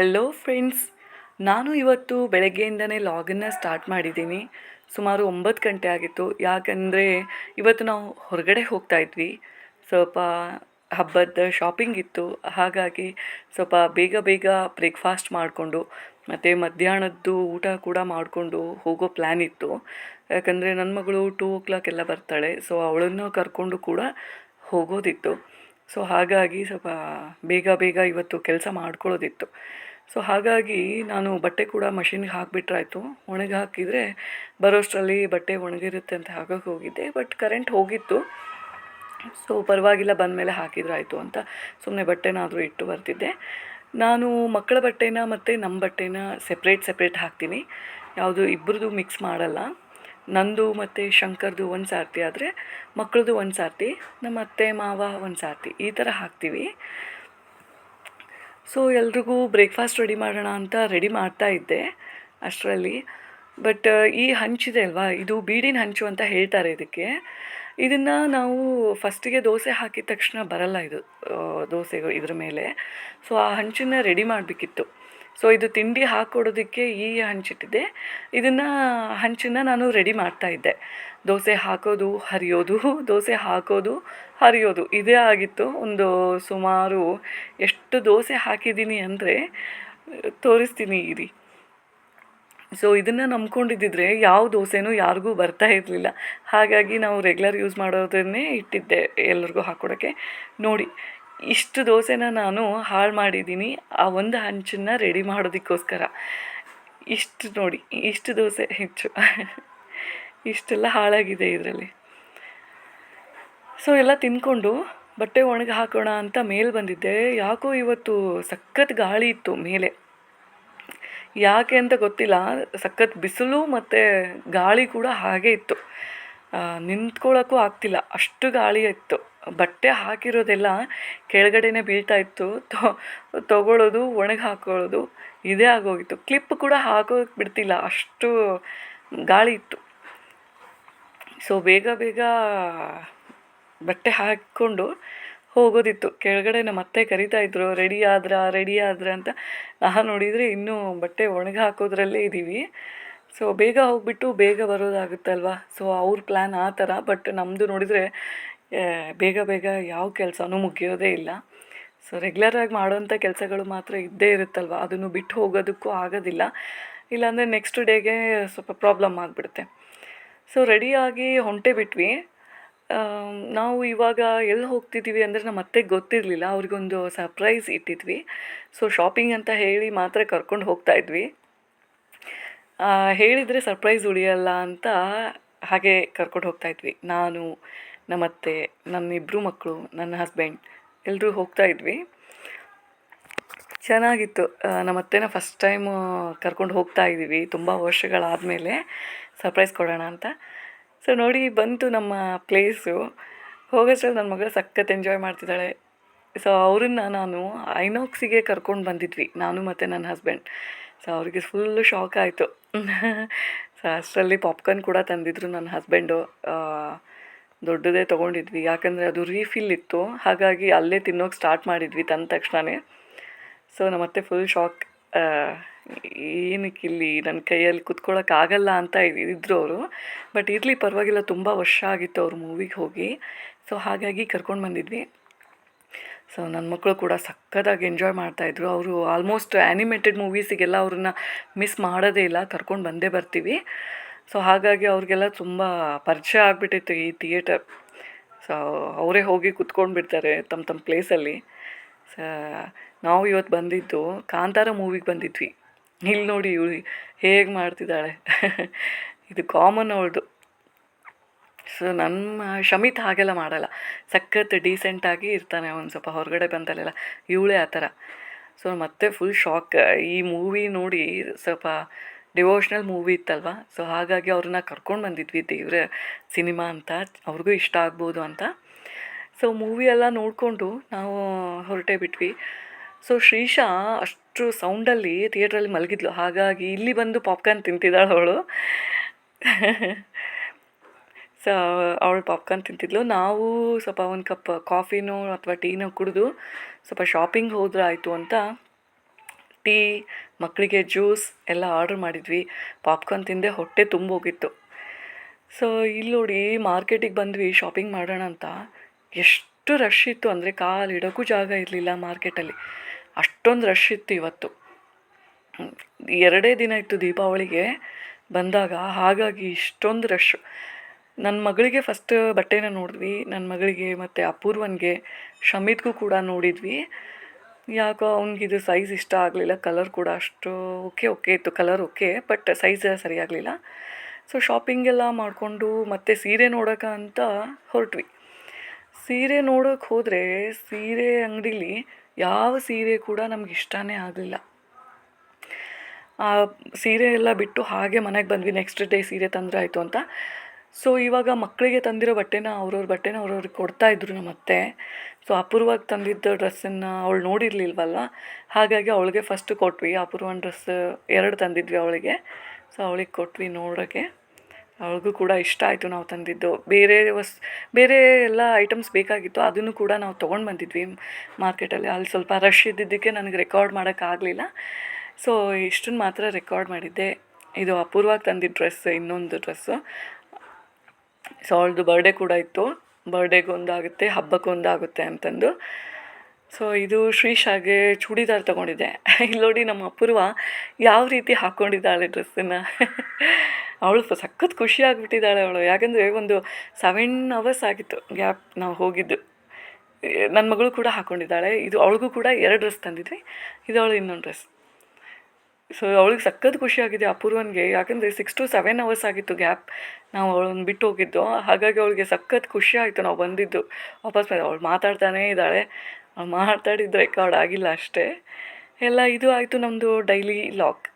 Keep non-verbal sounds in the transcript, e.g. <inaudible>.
Hello friends ನಾನು ಇವತ್ತು ಬೆಳಗ್ಗೆಯಿಂದನೇ ಲಾಗನ್ನ start ಮಾಡಿದ್ದೀನಿ. ಸುಮಾರು ಒಂಬತ್ತು ಗಂಟೆ ಆಗಿತ್ತು. ಯಾಕಂದರೆ ಇವತ್ತು ನಾವು ಹೊರಗಡೆ ಹೋಗ್ತಾ ಇದ್ವಿ. ಸ್ವಲ್ಪ ಹಬ್ಬದ ಶಾಪಿಂಗ್ ಇತ್ತು. ಹಾಗಾಗಿ ಸ್ವಲ್ಪ ಬೇಗ ಬೇಗ ಬ್ರೇಕ್ಫಾಸ್ಟ್ ಮಾಡಿಕೊಂಡು, ಮತ್ತು ಮಧ್ಯಾಹ್ನದ್ದು ಊಟ ಕೂಡ ಮಾಡಿಕೊಂಡು ಹೋಗೋ ಪ್ಲ್ಯಾನ್ ಇತ್ತು. ಯಾಕಂದರೆ ನನ್ನ ಮಗಳು ಟೂ ಓ ಕ್ಲಾಕ್ ಎಲ್ಲ ಬರ್ತಾಳೆ ಸೊ ಅವಳನ್ನು ಕರ್ಕೊಂಡು ಕೂಡ ಹೋಗೋದಿತ್ತು. ಸೊ ಹಾಗಾಗಿ ಸ್ವಲ್ಪ ಬೇಗ ಬೇಗ ಇವತ್ತು ಕೆಲಸ ಮಾಡ್ಕೊಳ್ಳೋದಿತ್ತು. ಸೊ ಹಾಗಾಗಿ ನಾನು ಬಟ್ಟೆ ಕೂಡ ಮಷಿನ್ಗೆ ಹಾಕಿಬಿಟ್ರಾಯ್ತು ಒಣಗಿ ಹಾಕಿದರೆ ಬರೋಷ್ಟರಲ್ಲಿ ಬಟ್ಟೆ ಒಣಗಿರುತ್ತೆ ಅಂತ ಹಾಕಕ್ಕೆ ಹೋಗಿದ್ದೆ. ಬಟ್ ಕರೆಂಟ್ ಹೋಗಿತ್ತು. ಸೊ ಪರವಾಗಿಲ್ಲ ಬಂದ ಮೇಲೆ ಹಾಕಿದ್ರಾಯ್ತು ಅಂತ ಸುಮ್ಮನೆ ಬಟ್ಟೆನಾದರೂ ಇಟ್ಟು ಬರ್ತಿದ್ದೆ. ನಾನು ಮಕ್ಕಳ ಬಟ್ಟೆನ ಮತ್ತು ನಮ್ಮ ಬಟ್ಟೆನ ಸೆಪ್ರೇಟ್ ಸೆಪ್ರೇಟ್ ಹಾಕ್ತೀನಿ. ಯಾವುದು ಇಬ್ಬರದು ಮಿಕ್ಸ್ ಮಾಡಲ್ಲ. ನಂದು ಮತ್ತು ಶಂಕರ್ದು ಒಂದು ಸಾರ್ತಿ ಆದರೆ ಮಕ್ಕಳದು ಒಂದು ಸಾರ್ತಿ ನಮ್ಮ ಅತ್ತೆ, ಮಾವ ಒಂದು ಸಾರ್ತಿ ಈ ಥರ ಹಾಕ್ತೀವಿ. ಸೊ ಎಲ್ರಿಗೂ ಬ್ರೇಕ್ಫಾಸ್ಟ್ ರೆಡಿ ಮಾಡೋಣ ಅಂತ ರೆಡಿ ಮಾಡ್ತಾ ಇದ್ದೆ ಅಷ್ಟರಲ್ಲಿ. ಬಟ್ ಈ ಹಂಚಿದೆ ಅಲ್ವಾ? ಇದು ಬೀಡಿನ ಹಂಚು ಅಂತ ಹೇಳ್ತಾರೆ ಇದಕ್ಕೆ. ಇದನ್ನು ನಾವು ಫಸ್ಟಿಗೆ ದೋಸೆ ಹಾಕಿದ ತಕ್ಷಣ ಬರಲ್ಲ ಇದು ದೋಸೆಗಳು ಇದ್ರ ಮೇಲೆ. ಸೊ ಆ ಹಂಚನ್ನು ರೆಡಿ ಮಾಡಬೇಕಿತ್ತು. ಸೊ ಇದು ತಿಂಡಿ ಹಾಕ್ಕೊಡೋದಕ್ಕೆ ಈ ಹಂಚಿಟ್ಟಿದೆ. ಇದನ್ನು ಹಂಚನ್ನ ನಾನು ರೆಡಿ ಮಾಡ್ತಾ ಇದ್ದೆ. ದೋಸೆ ಹಾಕೋದು, ಹರಿಯೋದು, ದೋಸೆ ಹಾಕೋದು, ಹರಿಯೋದು. ಇದೇ ಆಗಿತ್ತು. ಒಂದು ಸುಮಾರು ಎಷ್ಟು ದೋಸೆ ಹಾಕಿದ್ದೀನಿ ಅಂದರೆ ತೋರಿಸ್ತೀನಿ ಇರಿ. ಸೊ ಇದನ್ನು ನಂಬ್ಕೊಂಡಿದ್ದಿದ್ರೆ ಯಾವ ದೋಸೆನೂ ಯಾರಿಗೂ ಬರ್ತಾ ಇರಲಿಲ್ಲ. ಹಾಗಾಗಿ ನಾವು ರೆಗ್ಯುಲರ್ ಯೂಸ್ ಮಾಡೋದನ್ನೇ ಇಟ್ಟಿದ್ದೆ ಎಲ್ರಿಗೂ ಹಾಕ್ಕೊಡೋಕ್ಕೆ ನೋಡಿ ಇಷ್ಟು ದೋಸೆನ ನಾನು ಹಾಳು ಮಾಡಿದ್ದೀನಿ, ಆ ಒಂದು ಹಂಚನ್ನ ರೆಡಿ ಮಾಡೋದಕ್ಕೋಸ್ಕರ. ಇಷ್ಟು ನೋಡಿ, ಇಷ್ಟು ದೋಸೆ ಹೆಚ್ಚು. ಇಷ್ಟೆಲ್ಲ ಹಾಳಾಗಿದೆ ಇದರಲ್ಲಿ. ಸೊ ಎಲ್ಲ ತಿನ್ಕೊಂಡು ಬಟ್ಟೆ ಒಣಗಿ ಹಾಕೋಣ ಅಂತ ಮೇಲೆ ಬಂದಿದ್ದೆ. ಯಾಕೋ ಇವತ್ತು ಸಖತ್ ಗಾಳಿ ಇತ್ತು ಮೇಲೆ. ಯಾಕೆ ಅಂತ ಗೊತ್ತಿಲ್ಲ. ಸಖತ್ ಬಿಸಿಲು ಮತ್ತು ಗಾಳಿ ಕೂಡ ಹಾಗೆ ಇತ್ತು. ನಿಂತ್ಕೊಳ್ಳೋಕ್ಕೂ ಆಗ್ತಿಲ್ಲ. ಅಷ್ಟು ಗಾಳಿ ಇತ್ತು. ಬಟ್ಟೆ ಹಾಕಿರೋದೆಲ್ಲ ಕೆಳಗಡೆನೇ ಬೀಳ್ತಾ ಇತ್ತು. ತೊಗೊಳ್ಳೋದು ಒಣಗಿ ಹಾಕೊಳ್ಳೋದು, ಇದೇ ಆಗೋಗಿತ್ತು. ಕ್ಲಿಪ್ ಕೂಡ ಹಾಕೋಕೆ ಬಿಡ್ತಿಲ್ಲ. ಅಷ್ಟು ಗಾಳಿ ಇತ್ತು. ಸೊ, ಬೇಗ ಬೇಗ ಬಟ್ಟೆ ಹಾಕ್ಕೊಂಡು ಹೋಗೋದಿತ್ತು. ಕೆಳಗಡೆ ನಮ್ಮ ಅತ್ತೆ ಕರಿತಾ ಇದ್ರು, ರೆಡಿ ಆದ್ರ ರೆಡಿ ಆದ್ರ ಅಂತ. ನಾನು ನೋಡಿದರೆ ಇನ್ನೂ ಬಟ್ಟೆ ಒಣಗಿ ಹಾಕೋದ್ರಲ್ಲೇ ಇದ್ದೀವಿ ಸೊ ಬೇಗ ಹೋಗ್ಬಿಟ್ಟು ಬೇಗ ಬರೋದಾಗುತ್ತಲ್ವ? ಸೊ ಅವ್ರ ಪ್ಲ್ಯಾನ್ ಆ ಥರ ಬಟ್ ನಮ್ಮದು ನೋಡಿದರೆ ಬೇಗ ಬೇಗ ಯಾವ ಕೆಲಸನೂ ಮುಗಿಯೋದೇ ಇಲ್ಲ. ಸೊ ರೆಗ್ಯುಲರಾಗಿ ಮಾಡೋಂಥ ಕೆಲಸಗಳು ಮಾತ್ರ ಇದ್ದೇ ಇರುತ್ತಲ್ವ? ಅದನ್ನು ಬಿಟ್ಟು ಹೋಗೋದಕ್ಕೂ ಆಗೋದಿಲ್ಲ. ಇಲ್ಲಾಂದರೆ ನೆಕ್ಸ್ಟ್ ಡೇಗೆ ಸ್ವಲ್ಪ ಪ್ರಾಬ್ಲಮ್ ಆಗಿಬಿಡುತ್ತೆ. ಸೊ ರೆಡಿಯಾಗಿ ಹೊಂಟೆ ಬಿಟ್ವಿ. ನಾವು ಇವಾಗ ಎಲ್ಲಿ ಹೋಗ್ತಿದ್ದೀವಿ ಅಂದರೆ ನಮ್ಮ ಅತ್ತೆಗೆ ಗೊತ್ತಿರಲಿಲ್ಲ. ಅವ್ರಿಗೊಂದು ಸರ್ಪ್ರೈಸ್ ಇಟ್ಟಿದ್ವಿ. ಸೊ ಶಾಪಿಂಗ್ ಅಂತ ಹೇಳಿ ಮಾತ್ರ ಕರ್ಕೊಂಡು ಹೋಗ್ತಾ ಇದ್ವಿ. ಹೇಳಿದರೆ ಸರ್ಪ್ರೈಸ್ ಉಳಿಯಲ್ಲ ಅಂತ ಹಾಗೆ ಕರ್ಕೊಂಡು ಹೋಗ್ತಾ ಇದ್ವಿ. ನಾನು ನಮ್ಮ ಅತ್ತೆ ನನ್ನ ಇಬ್ಬರು ಮಕ್ಕಳು ನನ್ನ ಹಸ್ಬೆಂಡ್ ಎಲ್ಲರೂ ಹೋಗ್ತಾ ಇದ್ವಿ. ಚೆನ್ನಾಗಿತ್ತು. ನಮ್ಮತ್ತೆನ ಫಸ್ಟ್ ಟೈಮ್ ಕರ್ಕೊಂಡು ಹೋಗ್ತಾ ಇದ್ದೀವಿ. ತುಂಬ ವರ್ಷಗಳಾದಮೇಲೆ ಸರ್ಪ್ರೈಸ್ ಕೊಡೋಣ ಅಂತ. ಸೊ ನೋಡಿ ಬಂತು ನಮ್ಮ ಪ್ಲೇಸು ಹೋಗೋಷ್ಟ್ರಲ್ಲಿ ನನ್ನ ಮಗಳು ಸಖತ್ ಎಂಜಾಯ್ ಮಾಡ್ತಿದ್ದಾಳೆ. ಸೊ ಅವ್ರನ್ನ ನಾನು ಐನಾಕ್ಸಿಗೆ ಕರ್ಕೊಂಡು ಬಂದಿದ್ವಿ. ನಾನು ಮತ್ತು ನನ್ನ ಹಸ್ಬೆಂಡ್ ಸೊ ಅವರಿಗೆ ಫುಲ್ಲು ಶಾಕ್ ಆಯಿತು. ಸೊ ಅಷ್ಟರಲ್ಲಿ ಪಾಪ್ಕಾರ್ನ್ ಕೂಡ ತಂದಿದ್ರು ನನ್ನ ಹಸ್ಬೆಂಡು ದೊಡ್ಡದೇ ತೊಗೊಂಡಿದ್ವಿ. ಯಾಕಂದರೆ ಅದು ರೀಫಿಲ್ ಇತ್ತು. ಹಾಗಾಗಿ ಅಲ್ಲೇ ತಿನ್ನೋಕೆ ಸ್ಟಾರ್ಟ್ ಮಾಡಿದ್ವಿ ತಂದ ತಕ್ಷಣವೇ ಸೊ ನಮ್ಮತ್ತೆ ಫುಲ್ ಶಾಕ್ ಏನಕ್ಕೆ ಇಲ್ಲಿ ನನ್ನ ಕೈಯಲ್ಲಿ ಕುತ್ಕೊಳ್ಳೋಕ್ಕಾಗಲ್ಲ ಅಂತ ಇದ್ದರು ಅವರು. ಬಟ್ ಇರಲಿ ಪರವಾಗಿಲ್ಲ, ತುಂಬ ವರ್ಷ ಆಗಿತ್ತು ಅವ್ರ ಮೂವಿಗೆ ಹೋಗಿ. ಸೊ ಹಾಗಾಗಿ ಕರ್ಕೊಂಡು ಬಂದಿದ್ವಿ. ಸೊ ನನ್ನ ಮಕ್ಕಳು ಕೂಡ ಸಖತ್ತಾಗಿ ಎಂಜಾಯ್ ಮಾಡ್ತಾಯಿದ್ರು ಅವರು ಆಲ್ಮೋಸ್ಟ್ ಆ್ಯನಿಮೇಟೆಡ್ ಮೂವೀಸಿಗೆಲ್ಲ ಅವ್ರನ್ನ ಮಿಸ್ ಮಾಡೋದೇ ಇಲ್ಲ. ಕರ್ಕೊಂಡು ಬಂದೇ ಬರ್ತೀವಿ. ಸೊ ಹಾಗಾಗಿ ಅವ್ರಿಗೆಲ್ಲ ತುಂಬ ಪರಿಚಯ ಆಗಿಬಿಟ್ಟಿತ್ತು ಈ ಥಿಯೇಟರ್ ಸೊ ಅವರೇ ಹೋಗಿ ಕುತ್ಕೊಂಡು ಬಿಡ್ತಾರೆ ತಮ್ಮ ತಮ್ಮ ಪ್ಲೇಸಲ್ಲಿ ಸ ನಾವು ಇವತ್ತು ಬಂದಿದ್ದು ಕಾಂತಾರ ಮೂವಿಗೆ ಬಂದಿದ್ವಿ. ಇಲ್ಲಿ ನೋಡಿ ಹೇಗೆ ಮಾಡ್ತಿದ್ದಾಳೆ. <laughs> ಇದು ಕಾಮನ್ ಅವಳದು. ಸೊ ನಮ್ಮ ಶಮಿತ್ ಹಾಗೆಲ್ಲ ಮಾಡಲ್ಲ. ಸಖತ್ ಡೀಸೆಂಟಾಗಿ ಇರ್ತಾನೆ ಒಂದು ಸ್ವಲ್ಪ ಹೊರಗಡೆ ಬಂದಲ್ಲೆಲ್ಲ. ಇವಳೇ ಆ ಥರ. ಸೊ ಮತ್ತೆ ಫುಲ್ ಶಾಕ್ ಈ ಮೂವಿ ನೋಡಿ ಸ್ವಲ್ಪ ಡಿವೋಷ್ನಲ್ ಮೂವಿ ಇತ್ತಲ್ವ? ಸೊ ಹಾಗಾಗಿ ಅವ್ರನ್ನ ಕರ್ಕೊಂಡು ಬಂದಿದ್ವಿ. ದೇವ್ರ ಸಿನಿಮಾ ಅಂತ. ಅವ್ರಿಗೂ ಇಷ್ಟ ಆಗ್ಬೋದು ಅಂತ. ಸೊ ಮೂವಿ ಎಲ್ಲ ನೋಡಿಕೊಂಡು ನಾವು ಹೊರಟೇ ಬಿಟ್ವಿ. ಸೊ ಶ್ರೀಶಾ ಅಷ್ಟು ಸೌಂಡಲ್ಲಿ ಥಿಯೇಟ್ರಲ್ಲಿ ಮಲಗಿದ್ಲು. ಹಾಗಾಗಿ ಇಲ್ಲಿ ಬಂದು ಪಾಪ್ಕಾರ್ನ್ ತಿಂತಿದ್ದಾಳು ಅವಳು. <laughs> ಸೊ, ಅವಳು ಪಾಪ್ಕಾರ್ನ್ ತಿಂತಿದ್ಲು. ನಾವು ಸ್ವಲ್ಪ ಒಂದು ಕಪ್ ಕಾಫಿನೋ ಅಥವಾ ಟೀನೋ ಕುಡಿದು ಸ್ವಲ್ಪ ಶಾಪಿಂಗ್ ಹೋದ್ರೆ ಆಯಿತು ಅಂತ ಟೀ ಮಕ್ಕಳಿಗೆ ಜ್ಯೂಸ್ ಎಲ್ಲ ಆರ್ಡ್ರ್ ಮಾಡಿದ್ವಿ. ಪಾಪ್ಕಾರ್ನ್ ತಿಂದೆ ಹೊಟ್ಟೆ ತುಂಬೋಗಿತ್ತು. ಸೊ ಇಲ್ಲಿ ನೋಡಿ ಮಾರ್ಕೆಟಿಗೆ ಬಂದ್ವಿ ಶಾಪಿಂಗ್ ಮಾಡೋಣ ಅಂತ. ಎಷ್ಟು ರಶ್ ಇತ್ತು ಅಂದರೆ ಕಾಲು ಇಡೋಕ್ಕೂ ಜಾಗ ಇರಲಿಲ್ಲ ಮಾರ್ಕೆಟಲ್ಲಿ ಅಷ್ಟೊಂದು ರಶ್ ಇತ್ತು ಇವತ್ತು. ಎರಡೇ ದಿನ ಇತ್ತು ದೀಪಾವಳಿಗೆ ಬಂದಾಗ. ಹಾಗಾಗಿ ಇಷ್ಟೊಂದು ರಶ್ಶು ನನ್ನ ಮಗಳಿಗೆ ಫಸ್ಟ್ ಬಟ್ಟೆನ ನೋಡಿದ್ವಿ ನನ್ನ ಮಗಳಿಗೆ ಮತ್ತು ಅಪೂರ್ವನ್ಗೆ ಶಮಿತ್ಗೂ ಕೂಡ ನೋಡಿದ್ವಿ. ಯಾಕೋ ಅವ್ನಿಗಿದು ಸೈಜ್ ಇಷ್ಟ ಆಗಲಿಲ್ಲ ಕಲರ್ ಕೂಡ ಅಷ್ಟು ಓಕೆ ಓಕೆ ಇತ್ತು. ಕಲರ್ ಓಕೆ ಬಟ್ ಸೈಜ್ ಸರಿಯಾಗಲಿಲ್ಲ ಸೊ ಶಾಪಿಂಗ್ ಎಲ್ಲ ಮಾಡಿಕೊಂಡು ಮತ್ತೆ ಸೀರೆ ನೋಡೋಕೆ ಅಂತ ಹೊರಟ್ವಿ. ಸೀರೆ ನೋಡೋಕೆ ಹೋದರೆ ಸೀರೆ ಅಂಗಡೀಲಿ ಯಾವ ಸೀರೆ ಕೂಡ ನಮ್ಗೆ ಇಷ್ಟನೇ ಆಗಲಿಲ್ಲ. ಆ ಸೀರೆ ಎಲ್ಲ ಬಿಟ್ಟು ಹಾಗೆ ಮನೆಗೆ ಬಂದ್ವಿ ನೆಕ್ಸ್ಟ್ ಡೇ ಸೀರೆ ತಂದರೆ ಆಯಿತು ಅಂತ. ಸೊ ಇವಾಗ ಮಕ್ಕಳಿಗೆ ತಂದಿರೋ ಬಟ್ಟೆನ ಅವ್ರವ್ರ ಬಟ್ಟೆನ ಅವ್ರವ್ರಿಗೆ ಕೊಡ್ತಾ ಇದ್ರು ನಮ್ಮ ಅತ್ತೆ. ಸೊ ಅಪೂರ್ವಾಗಿ ತಂದಿದ್ದ ಡ್ರೆಸ್ಸನ್ನು ಅವಳು ನೋಡಿರಲಿಲ್ವಲ್ಲ? ಹಾಗಾಗಿ ಅವಳಿಗೆ ಫಸ್ಟ್ ಕೊಟ್ವಿ. ಅಪೂರ್ವನ ಡ್ರೆಸ್ ಎರಡು ತಂದಿದ್ವಿ ಅವಳಿಗೆ. ಸೊ ಅವಳಿಗೆ ಕೊಟ್ವಿ ನೋಡೋಕ್ಕೆ ಅವಳಿಗೂ ಕೂಡ ಇಷ್ಟ ಆಯಿತು ನಾವು ತಂದಿದ್ದು. ಬೇರೆ ವಸ್, ಬೇರೆ ಎಲ್ಲ ಐಟಮ್ಸ್ ಬೇಕಾಗಿತ್ತು. ಅದನ್ನು ಕೂಡ ನಾವು ತೊಗೊಂಡು ಬಂದಿದ್ವಿ ಮಾರ್ಕೆಟಲ್ಲಿ. ಅಲ್ಲಿ ಸ್ವಲ್ಪ ರಶ್ ಇದ್ದಿದ್ದಕ್ಕೆ ನನಗೆ ರೆಕಾರ್ಡ್ ಮಾಡೋಕ್ಕಾಗಲಿಲ್ಲ ಸೊ ಇಷ್ಟನ್ನು ಮಾತ್ರ ರೆಕಾರ್ಡ್ ಮಾಡಿದ್ದೆ. ಇದು ಅಪೂರ್ವಾಗಿ ತಂದಿದ್ದ ಡ್ರೆಸ್ ಇನ್ನೊಂದು ಡ್ರೆಸ್ಸು ಸೊ ಅವಳದು ಬರ್ಡೇ ಕೂಡ ಇತ್ತು. ಬರ್ಡೇಗೆ ಒಂದಾಗುತ್ತೆ, ಹಬ್ಬಕ್ಕೆ ಒಂದಾಗುತ್ತೆ ಅಂತಂದು. ಸೊ ಇದು ಶ್ರೀಶಾಗೆ ಚೂಡಿದಾರ್ ತೊಗೊಂಡಿದ್ದೆ. <laughs> ಇಲ್ಲಿ ನೋಡಿ ನಮ್ಮ ಅಪೂರ್ವ ಯಾವ ರೀತಿ ಹಾಕ್ಕೊಂಡಿದ್ದಾಳೆ ಡ್ರೆಸ್ಸನ್ನು <laughs> ಅವಳು ಸಖತ್ ಖುಷಿ ಆಗಿಬಿಟ್ಟಿದ್ದಾಳೆ ಅವಳು. ಯಾಕಂದರೆ ಒಂದು ಸೆವೆನ್ ಅವರ್ಸ್ ಆಗಿತ್ತು ಗ್ಯಾಪ್ ನಾವು ಹೋಗಿದ್ದು. ನನ್ನ ಮಗಳು ಕೂಡ ಹಾಕ್ಕೊಂಡಿದ್ದಾಳೆ ಇದು ಅವಳಿಗೂ ಕೂಡ ಎರಡು ಡ್ರೆಸ್ ತಂದಿದ್ವಿ. ಇದು ಅವಳು ಇನ್ನೊಂದು ಡ್ರೆಸ್ ಸೊ ಅವಳಿಗೆ ಸಖತ್ ಖುಷಿಯಾಗಿದೆ ಅಪೂರ್ವನ್ಗೆ. ಯಾಕಂದರೆ ಸಿಕ್ಸ್ ಟು ಸೆವೆನ್ ಅವರ್ಸ್ ಆಗಿತ್ತು ಗ್ಯಾಪ್ ನಾವು ಅವಳನ್ನು ಬಿಟ್ಟು ಹೋಗಿದ್ದು. ಹಾಗಾಗಿ ಅವಳಿಗೆ ಸಖತ್ ಖುಷಿ ಆಯಿತು ನಾವು ಬಂದಿದ್ದು. ವಾಪಸ್ ಮೇಲೆ ಅವಳು ಮಾತಾಡ್ತಾನೇ ಇದ್ದಾಳೆ. ಅವಳು ಮಾತಾಡಿದ್ದು ರೆಕಾರ್ಡ್ ಆಗಿಲ್ಲ ಅಷ್ಟೇ. ಎಲ್ಲ ಇದು ಆಯಿತು ನಮ್ಮದು ಡೈಲಿ ಲಾಗ್